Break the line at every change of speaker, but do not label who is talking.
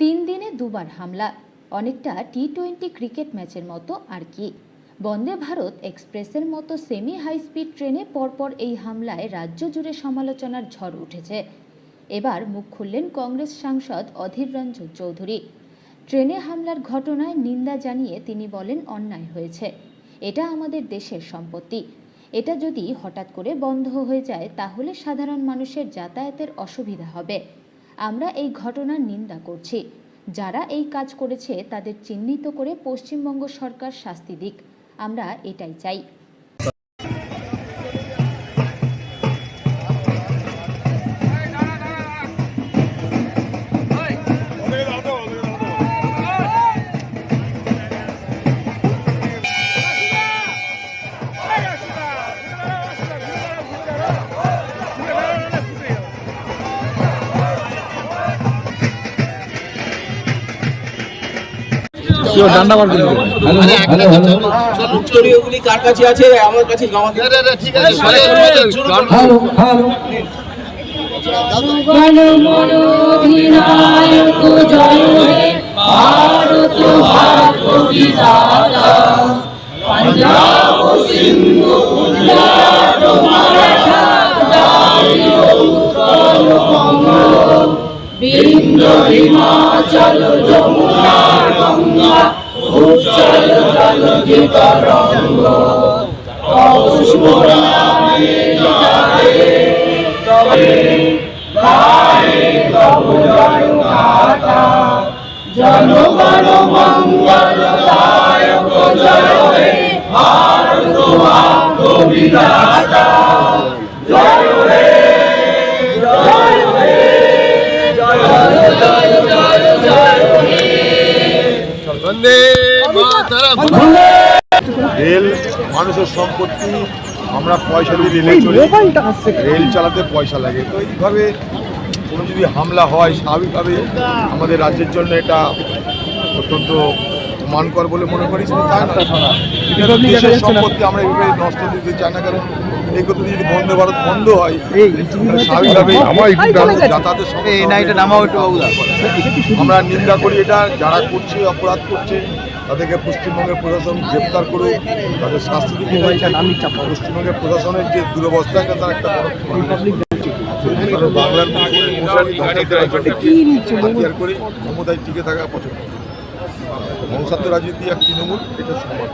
তিন দিনে দুবার হামলা, অনেকটা টি টোয়েন্টি ক্রিকেট ম্যাচের মতো আর কি। বন্দে ভারত এক্সপ্রেসের মতো সেমি হাই স্পিড ট্রেনে পরপর এই হামলায় রাজ্য জুড়ে সমালোচনার ঝড় উঠেছে। এবার মুখ খুললেন কংগ্রেস সাংসদ অধীর রঞ্জন চৌধুরী। ট্রেনে হামলার ঘটনায় নিন্দা জানিয়ে তিনি বলেন, অন্যায় হয়েছে। এটা আমাদের দেশের সম্পত্তি। এটা যদি হঠাৎ করে বন্ধ হয়ে যায়, তাহলে সাধারণ মানুষের যাতায়াতের অসুবিধা হবে। আমরা এই ঘটনার নিন্দা করছি। যারা এই কাজ করেছে তাদের চিহ্নিত করে পশ্চিমবঙ্গ সরকার শাস্তি দিক। আমরা এটাই চাই।
শিওর ডান্ডা বার করে দেবো।
মানে উত্তরীয়গুলি কার কাছে আছে? আমার কাছে জমা দিন। ঠিক আছে
হ্যালো হ্যালো
গণ মনোধিনায়ক জয় হে ভারত ভাগ্য বিধাতা পাঞ্জাব সিন্ধু গুজরাট মারাঠা বিন্দ হিমাচল যমুনা গঙ্গা উচ্চল জল তরঙ্গ পুষ্পরাণে তবে গায়ে তব গাথা জনগণ মঙ্গল জয় ভারত বিধাতা
রেল মানুষের সম্পত্তি আমরা পয়সা দিয়ে রেলে চলি রেল চালাতে পয়সা লাগে। তো এইভাবে কোনো যদি হামলা হয় স্বাভাবিকভাবে আমাদের রাজ্যের জন্য এটা অত্যন্ত মানকর বলে মনে করি শুধু তাই না দেশের সম্পত্তি আমরা এইভাবে নষ্ট দিতে চাই না কারণ এই কথা যদি বন্ধ ভারত বন্ধ হয় যাতায়াতের সমস্যা আমরা নিন্দা করি এটা যারা করছে অপরাধ করছে তাদেরকে পশ্চিমবঙ্গের প্রশাসন গ্রেপ্তার করে তাদের শাস্তি দিতে। পশ্চিমবঙ্গের প্রশাসনের যে দুরবস্থা এটা তার একটা বড় বাংলার মশারি হাতিয়ার করে ক্ষমতায় টিকে থাকা পছন্দ। বংশাত্ম রাজনীতি এক তৃণমূল এটা সমাজ